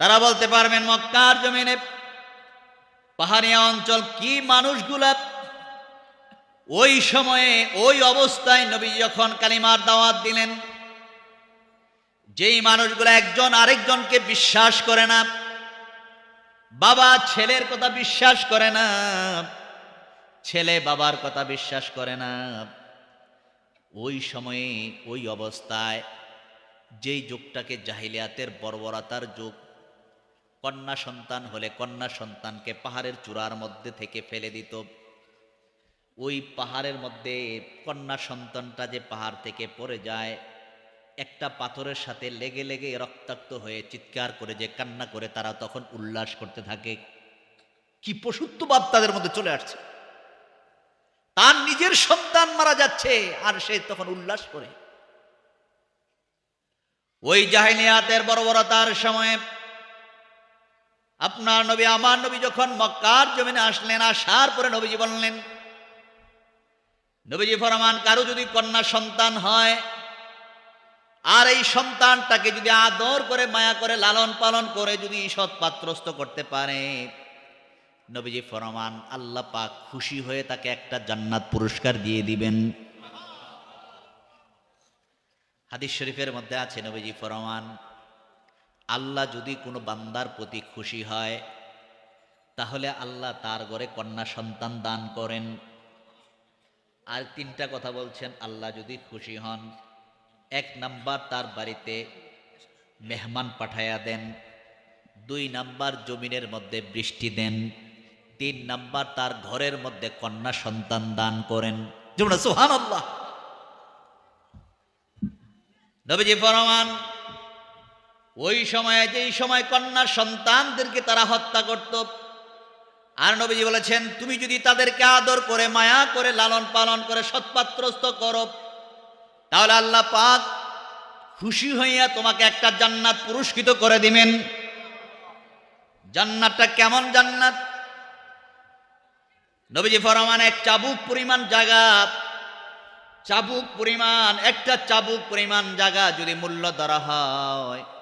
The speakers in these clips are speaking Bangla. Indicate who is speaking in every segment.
Speaker 1: তারা বলতে পারবেন, মক্কার জমিনে পাহাড়িয়া অঞ্চল কি মানুষগুলা? ওই সময়ে, ওই অবস্থায় নবী যখন কালিমার দাওয়াত দিলেন, যেই মানুষগুলো একজন আরেকজনকে বিশ্বাস করে না, বাবা ছেলের কথা বিশ্বাস করে না, ছেলে বাবার কথা বিশ্বাস করে না, ওই সময়ে, ওই অবস্থায় যেই যুগটাকে জাহিলিয়াতের বর্বরতার যুগ কন্যা সন্তান হলে কন্যা সন্তানকে পাহাড়ের চূড়ার মধ্যে থেকে ফেলে দিত। ওই পাহাড়ের মধ্যে কন্যা সন্তানটা যে পাহাড় থেকে পড়ে যায়, একটা পাথরের সাথে লেগে লেগে রক্তাক্ত হয়ে চিৎকার করে যে কান্না করে তারা তখন উল্লাস করতে থাকে। কি পশুত্ব ভাব তাদের মধ্যে চলে আসছে। তার নিজের সন্তান মারা যাচ্ছে আর সে তখন উল্লাস করে। ওই জাহিনিয়াতের বর্বরতার সময়ে আপনার নবী, আমার নবী যখন মক্কার জমিনে আসলেন, আসার পরে নবীজি বললেন, নবীজি ফরমান, কারও যদি কন্যা সন্তান হয়, আর এই সন্তানটাকে যদি আদর করে, মায়া করে, লালন পালন করে যদি সৎপাত্রস্থ করতে পারে, নবীজি ফরমান, আল্লাহ পাক খুশি হয়ে তাকে একটা জান্নাত পুরস্কার দিয়ে দিবেন। হাদিস শরীফের মধ্যে আছে, নবীজি ফরমান আল্লাহ যদি কোনো বান্দার প্রতি খুশি হয়, তাহলে আল্লাহ তার ঘরে কন্যা সন্তান দান করেন। আর তিনটা কথা বলছেন, আল্লাহ যদি খুশি হন, এক নাম্বার তার বাড়িতে মেহমান পাঠায়া দেন, দুই নাম্বার জমিনের মধ্যে বৃষ্টি দেন, তিন নাম্বার তার ঘরের মধ্যে কন্যা সন্তান দান করেন। যেমন আল্লাহ নবীজি ফরমান ওই সময়ে, যেই সময় কন্যা সন্তানদেরকে তারা হত্যা করত, আর নবীজি বলেছেন, তুমি যদি তাদেরকে আদর করে, মায়া করে, লালন পালন করে, সৎপাত্রস্থ করো, তাহলে আল্লাহ পাক খুশি হইয়া তোমাকে একটা জান্নাত পুরস্কৃত করে দিবেন। জান্নাতটা কেমন জান্নাত? নবীজি ফরমান, এক চাবুক পরিমাণ জায়গা, চাবুক পরিমাণ, একটা চাবুক পরিমাণ জায়গা যদি মূল্য ধরা হয়।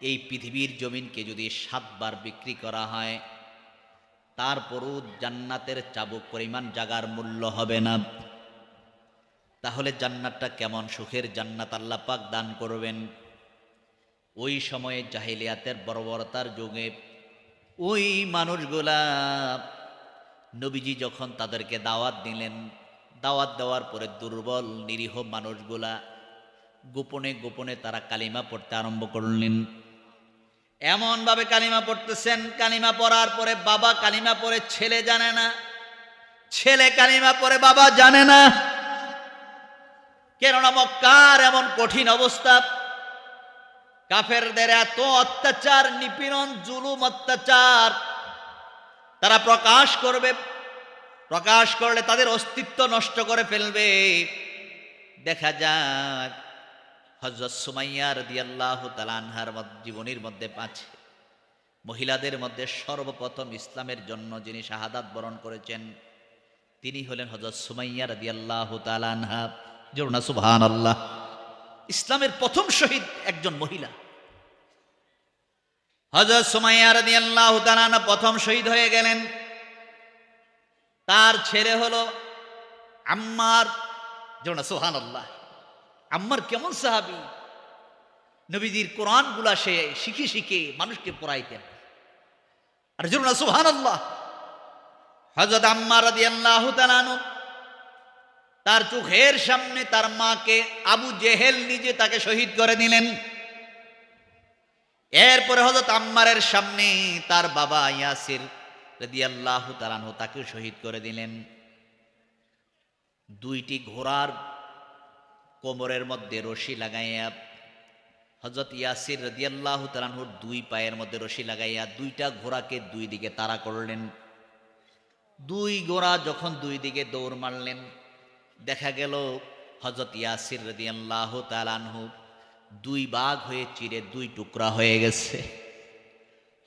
Speaker 1: এই পৃথিবীর জমিনকে যদি সাতবার বিক্রি করা হয়, তারপরও জান্নাতের চাবুক পরিমাণ জাগার মূল্য হবে না। তাহলে জান্নাতটা কেমন সুখের জান্নাত আল্লাহ পাক দান করবেন। ওই সময়ে জাহিলিয়াতের বর্বরতার যুগে ওই মানুষগুলা নবীজি যখন তাদেরকে দাওয়াত দিলেন, দাওয়াত দেওয়ার পরে দুর্বল, নিরীহ মানুষগুলা গোপনে গোপনে তারা কালিমা পড়তে আরম্ভ করলেন। এমনভাবে কালিমা পড়তেছেন, কালিমা পড়ার পরে বাবা কালিমা পড়ে ছেলে জানে না। ছেলে কালিমা পড়ে বাবা জানে না। কেননা মক্কার এমন কঠিন অবস্থা। কাফেরদের এত অত্যাচার, নিপীড়ন, জুলুম, অত্যাচার। তারা প্রকাশ করবে, প্রকাশ করলে তাদের অস্তিত্ব নষ্ট করে ফেলবে। দেখা যাক। হজরত সুমাইয়া রদিয়াল্লাহ তালানহার জীবনীর মধ্যে আছে মহিলাদের মধ্যে সর্বপ্রথম ইসলামের জন্য যিনি শাহাদাত বরণ করেছেন, তিনি হলেন হজরত সুমাইয়া রদিয়াল্লাহ তালানহা জরুনা সুবহান আল্লাহ ইসলামের প্রথম শহীদ একজন মহিলা। হজরত সুমাইয়া রদিয়াল্লাহ তালানা প্রথম শহীদ হয়ে গেলেন। তার ছেলে হলো আম্মার জরুনা সুহান আল্লাহ আম্মার কেমন সাহাবি? নবীজির কোরআনগুলা সে শিখে শিখে মানুষকে পড়াইতেন। আর জরুনা সুহান আল্লাহ হজরত আম্মার তালানু তার চোখের সামনে তার মাকে আবু জেহেল নিজে তাকে শহীদ করে দিলেন। এরপরে হজরত আম্মারের সামনে তার বাবা ইয়াসির আল্লাহ তালানহ তাকেও শহীদ করে দিলেন। দুইটি ঘোড়ার কোমরের মধ্যে রশি লাগাইয়া হজরত ইয়াসির রদিয়াল্লাহ তালানহুর দুই পায়ের মধ্যে রশি লাগাইয়া দুইটা ঘোড়াকে দুই দিকে তাড়া করলেন। দুই ঘোড়া যখন দুই দিকে দৌড় মারলেন, দেখা গেল হজরত ইয়াসির রদিয়াল্লাহ তালানহু দুই বাঘ হয়ে চিরে দুই টুকরা হয়ে গেছে।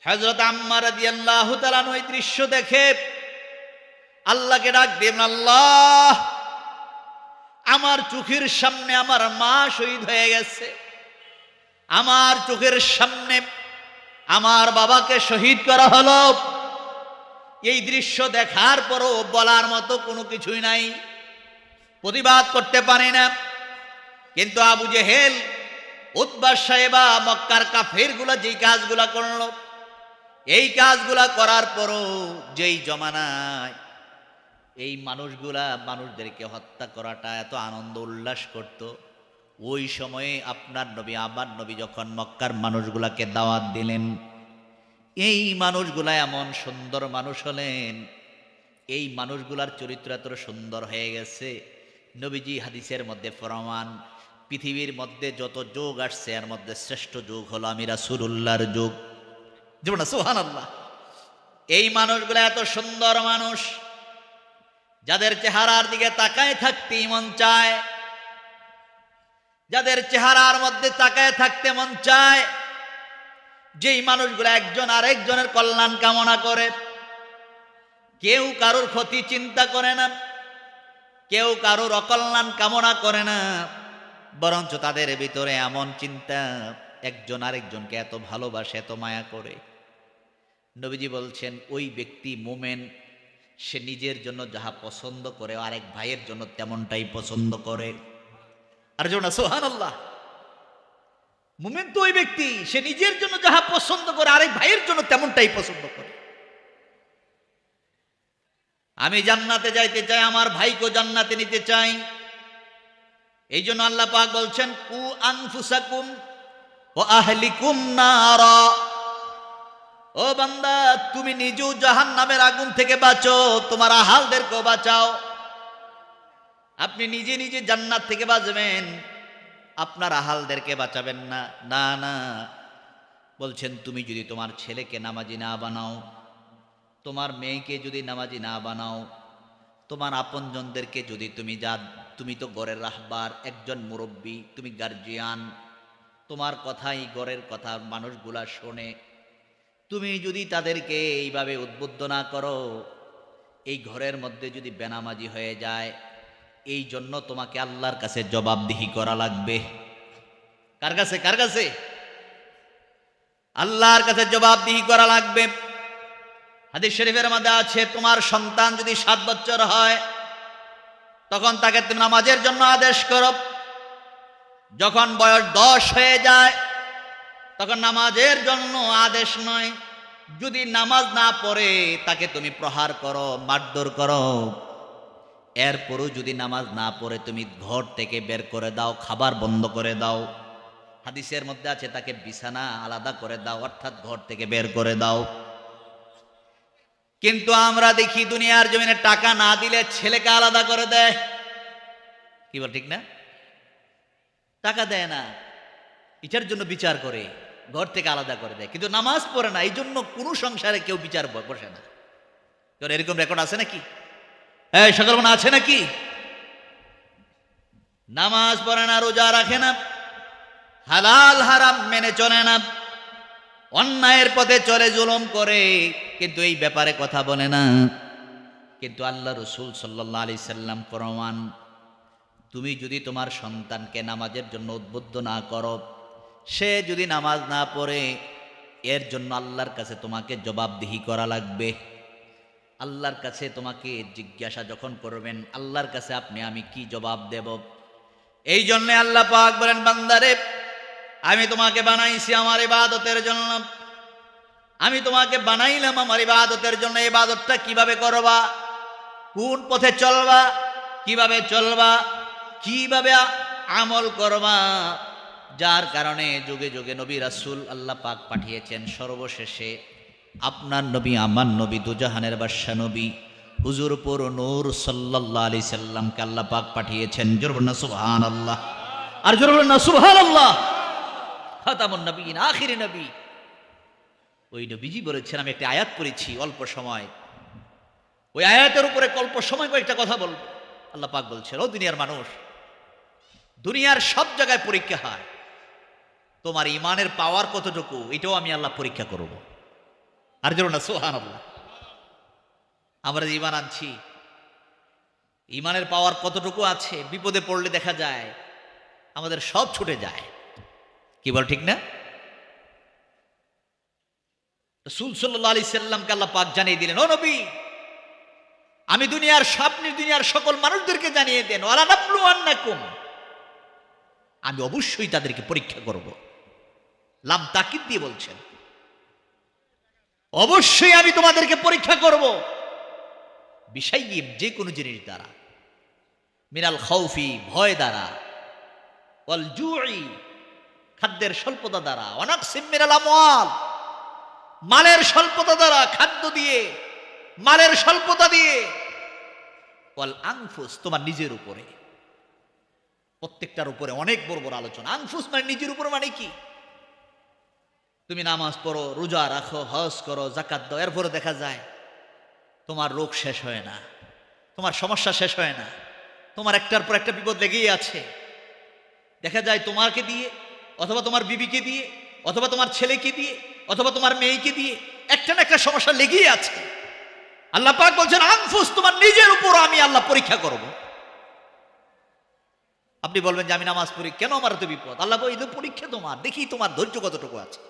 Speaker 1: হজরত আম্মার রদিয়াল্লাহ তালানহু এই দৃশ্য দেখে আল্লাহকে ডাক দেবেন আল্লাহ! আমার চোখের সামনে আমার মা শহীদ হয়ে গেছে। আমার চোখের সামনে আমার বাবাকে শহীদ করা হলো। এই দৃশ্য দেখার পরও বলার মতো কোনো কিছুই নাই। প্রতিবাদ করতে পারে না। কিন্তু আবু জেহেল উদ্বাস সাহেবা, মক্কার কাফেরগুলা যেই কাজগুলা করল, এই কাজগুলা করার পরও যেই জমানায় এই মানুষগুলা মানুষদেরকে হত্যা করাটা এত আনন্দ উল্লাস করত। ওই সময়ে আপনার নবী, আমার নবী যখন মক্কার মানুষগুলাকে দাওয়াত দিলেন, এই মানুষগুলা এমন সুন্দর মানুষ হলেন। এই মানুষগুলার চরিত্র এত সুন্দর হয়ে গেছে। নবীজি হাদিসের মধ্যে প্রমাণ, পৃথিবীর মধ্যে যত যোগ আসছে, এর মধ্যে শ্রেষ্ঠ যোগ হলো আমি রাসুল্লাহর যোগ। যেমন সোহান আল্লাহ এই মানুষগুলো এত সুন্দর মানুষ। যাদের চেহারার দিকে তাকায় থাকতে মন চায়, যাদের চেহারার মধ্যে তাকায় থাকতে মন চায়, যেই মানুষগুলো একজন আরেকজনের কল্যাণ কামনা করে, কেউ কারোর ক্ষতি চিন্তা করে না, কেউ কারোর অকল্যাণ কামনা করে না, বরঞ্চ তাদের ভিতরে এমন চিন্তা, একজন আরেকজনকে এত ভালোবাসে, এত মায়া করে। নবীজি বলছেন, ওই ব্যক্তি মোমেন সে নিজের জন্য যাহা পছন্দ করে, আরেক ভাইয়ের জন্য তেমনটাই পছন্দ করে। আর যেমন সোহান আল্লাহ মোমেন তো ওই ব্যক্তি, সে নিজের জন্য যাহা পছন্দ করে, আরেক ভাইয়ের জন্য তেমনটাই পছন্দ করে। আমি জান্নাতে যাইতে চাই, আমার ভাইকে জান্নাতে নিতে চাই। এই জন্য আল্লাহ পাক বলছেন, কু আনফুসাকুম ও আহলিকুম নারা। ও বান্দা, তুমি নিজেও জাহান নামের আগুন থেকে বাঁচো, তোমার আহালদেরকেও বাঁচাও। আপনি নিজে নিজে জান্নাত থেকে বাঁচবেন, আপনার আহালদেরকে বাঁচাবেন না। না না। বলছেন, তুমি যদি তোমার ছেলেকে নামাজি না বানাও, তোমার মেয়েকে যদি নামাজি না বানাও, তোমার আপনজনদেরকে যদি তুমি যা, তুমি তো গড়ের রাহবার, একজন মুরব্বী, তুমি গার্জিয়ান তোমার কথাই গড়ের কথা, মানুষগুলা শোনে তুমি যদি তাদেরকে এইভাবে উদ্বুদ্ধ না করো, এই ঘরের মধ্যে যদি বেনামাজি হয়ে যায়, এই জন্য তোমাকে আল্লাহর কাছে জবাবদিহি করা লাগবে। কার কাছে? কার কাছে? আল্লাহর কাছে জবাবদিহি করা লাগবে। হাদিস শরীফের মধ্যে আছে, তোমার সন্তান যদি সাত বছর হয়, তখন তাকে তুমি নামাজের জন্য আদেশ করো। যখন বয়স দশ হয়ে যায় তখন নামাজের জন্য আদেশ নয়। যদি নামাজ না পড়ে, তাকে তুমি প্রহার করো, মারধর করো। এরপরও যদি নামাজ না পড়ে, তুমি ঘর থেকে বের করে দাও, খাবার বন্ধ করে দাও। হাদিসের মধ্যে আছে, তাকে বিছানা আলাদা করে দাও, অর্থাৎ ঘর থেকে বের করে দাও। কিন্তু আমরা দেখি, দুনিয়ার জমিনে টাকা না দিলে ছেলেকে আলাদা করে দেয়। কি বল, ঠিক না? টাকা দেয় না। এটার জন্য বিচার করে। ঘর থেকে আলাদা করে দেয়। কিন্তু নামাজ পড়ে না এই জন্য কোনো সংসারে কেউ বিচার বসে না। তোর এরকম রেকর্ড আছে নাকি? এই সকল মনে আছে নাকি? নামাজ পড়ে না, রোজা রাখে না, হালাল হারাম মেনে চলে না, অন্যায়ের পথে চলে, জুলম করে, কিন্তু এই ব্যাপারে কথা বলে না। কিন্তু আল্লাহ রসুল সাল্লাহ আলি সাল্লাম প্রমাণ তুমি যদি তোমার সন্তানকে নামাজের জন্য উদ্বুদ্ধ না করো সে যদি নামাজ না পড়ে, এর জন্য আল্লাহর কাছে তোমাকে জবাবদিহি করা লাগবে। আল্লাহর কাছে তোমাকে জিজ্ঞাসা যখন করবেন, আল্লাহর কাছে আপনি, আমি কি জবাব দেব? এই জন্যে আল্লাহ পাক বলেন, বান্দারে, আমি তোমাকে বানাইছি আমার ইবাদতের জন্য। আমি তোমাকে বানাইলাম আমার ইবাদতের জন্য। ইবাদতটা কীভাবে করবা? কোন পথে চলবা? কীভাবে চলবা? কীভাবে আমল করবা? যার কারণে যুগে যুগে নবী রাসূল আল্লাহ পাক পাঠিয়েছেন। সর্বশেষে আপনার নবী, আমার নবী, দুজাহানের বাদশা নবী হুজুর পুর নূর সাল্লাল্লাহু আলাইহি সাল্লামকে আল্লাহ পাক পাঠিয়েছেন। জোর বলুন না, সুবহানাল্লাহ। আর জোর বলুন না, সুবহানাল্লাহ। খাতামুন নবীন, আখিরি নবী। ওই নবীজি বলেছেন, আমি একটা আয়াত করেছি অল্প সময়। ওই আয়াতের উপরে অল্প সময় কয়েকটা কথা বলব। আল্লাহ পাক বলছেন, ও দুনিয়ার মানুষ, দুনিয়ার সব জায়গায় পরীক্ষা হয়। তোমার ইমানের পাওয়ার কতটুকু, এটাও আমি আল্লাহ পরীক্ষা করব। আর যেন না সোহান আমরা যে ইমান আনছি, ইমানের পাওয়ার কতটুকু আছে, বিপদে পড়লে দেখা যায়, আমাদের সব ছুটে যায়। কি বল, ঠিক না? রসুল আলি সাল্লামকে আল্লাহ পাক জানিয়ে দিলেন, ও নবী, আমি দুনিয়ার স্বপ্নে দুনিয়ার সকল মানুষদেরকে জানিয়ে দেন আমি অবশ্যই তাদেরকে পরীক্ষা করব। লাম তাকিদ দিয়ে বলছেন, অবশ্যই আমি তোমাদেরকে পরীক্ষা করব। বিষয় যে কোনো জিনিস দ্বারা, মিনাল খৌফি ভয় দ্বারা খাদ্যের স্বল্পতা দ্বারা অনেক সিমিনাল আমল মালের স্বল্পতা দ্বারা, খাদ্য দিয়ে, মালের স্বল্পতা দিয়ে, ওয়াল আংফুস, তোমার নিজের উপরে। প্রত্যেকটার উপরে অনেক বড় বড় আলোচনা। আংফুস মানে নিজের উপর মানে কি? তুমি নামাজ পড়ো, রোজা রাখো, হজ করো জাকাত দাও এরপরে দেখা যায় তোমার রোগ শেষ হয় না, তোমার সমস্যা শেষ হয় না, তোমার একটার পর একটা বিপদ লেগেই আছে। দেখা যায় তোমাকে দিয়ে, অথবা তোমার বিবিকে দিয়ে, অথবা তোমার ছেলেকে দিয়ে, অথবা তোমার মেয়েকে দিয়ে একটা না একটা সমস্যা লেগেই আছে। আল্লাহ পাক বলছেন, আনফুস, তোমার নিজের উপর আমি আল্লাহ পরীক্ষা করব। আপনি বলবেন যে, আমি নামাজ পড়ি, কেন আমার তো বিপদ? আল্লাহ এই তো পরীক্ষা তোমার, দেখি তোমার ধৈর্য কতটুকু আছে?